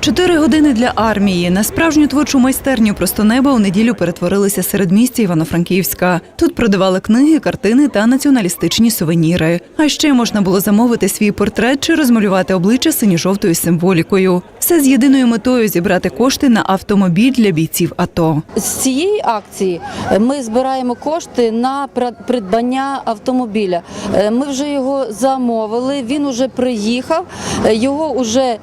Чотири години для армії на справжню творчу майстерню просто неба у неділю перетворилися серед місця Івано-Франківська. Тут продавали книги, картини та націоналістичні сувеніри. А ще можна було замовити свій портрет чи розмалювати обличчя синьо-жовтою символікою. Все з єдиною метою зібрати кошти на автомобіль для бійців АТО. З цієї акції е, ми збираємо кошти на придбання автомобіля. Е, Ми вже його замовили, він уже приїхав, е, його вже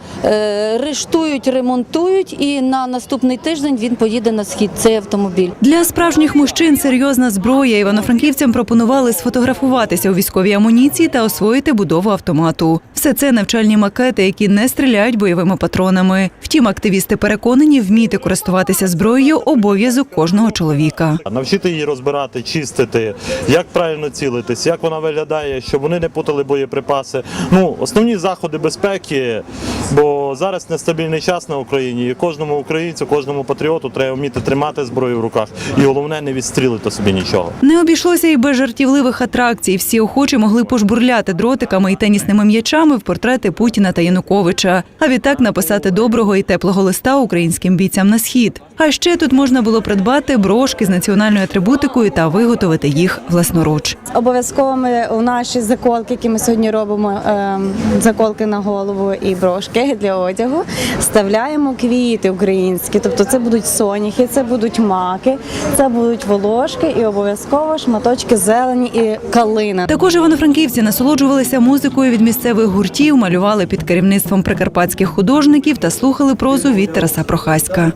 рештують, ремонтують, і на наступний тиждень він поїде на схід. Цей автомобіль. Для справжніх мужчин серйозна зброя. Івано-франківцям пропонували сфотографуватися у військовій амуніції та освоїти будову автомату. Все це навчальні макети, які не стріляють бойовими патронами. Втім, активісти переконані, вміти користуватися зброєю обов'язок кожного чоловіка. Навчити її розбирати, чистити, як правильно цілитись, як вона виглядає, щоб вони не путали боєприпаси. Ну, основні заходи безпеки, бо зараз нестабільний час на Україні, і кожному українцю, кожному патріоту треба вміти тримати зброю в руках. І головне не відстрілити собі нічого. Не обійшлося і без жартівливих атракцій. Всі охочі могли пожбурляти дротиками і тенісними м'ячами в портрети Путіна та Януковича. А відтак написати доброго і теплого листа українським бійцям на схід. А ще тут можна було придбати брошки з національною атрибутикою та виготовити їх власноруч. Обов'язковими у наші заколки, які ми сьогодні робимо, ем, заколки на голову і брошки для одягу, вставляємо квіти українські. Тобто це будуть соняхи, це будуть маки, це будуть волошки і обов'язково шматочки зелені і калина. Також івано-франківці насолоджувалися музикою від місцевих гуртів, малювали під керівництвом прикарпатських художників та слухали прозу від Тараса Прохаська.